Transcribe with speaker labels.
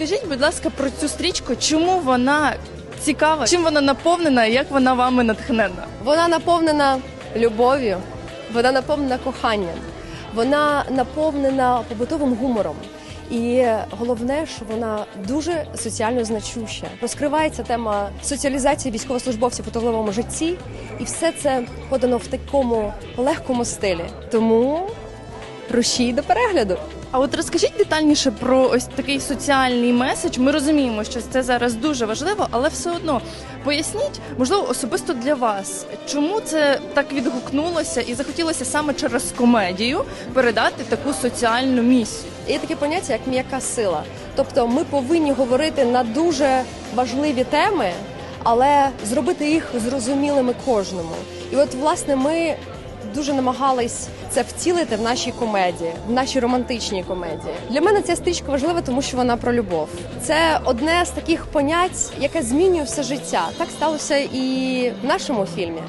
Speaker 1: Розкажіть, будь ласка, про цю стрічку, чому вона цікава, чим вона наповнена, як вона вами натхнена?
Speaker 2: Вона наповнена любов'ю, вона наповнена коханням, вона наповнена побутовим гумором. І головне, що вона дуже соціально значуща. Розкривається тема соціалізації військовослужбовців у трудовому житті, і все це подано в такому легкому стилі. Тому рушій до перегляду.
Speaker 1: А от розкажіть детальніше про ось такий соціальний меседж. Ми розуміємо, що це зараз дуже важливо, але все одно поясніть, можливо, особисто для вас, чому це так відгукнулося і захотілося саме через комедію передати таку соціальну місію.
Speaker 2: Є таке поняття, як м'яка сила. Тобто ми повинні говорити на дуже важливі теми, але зробити їх зрозумілими кожному. І от, власне, ми дуже намагались це втілити в нашій комедії, в нашій романтичній комедії. Для мене ця стрічка важлива, тому що вона про любов. Це одне з таких понять, яке змінює все життя. Так сталося і в нашому фільмі.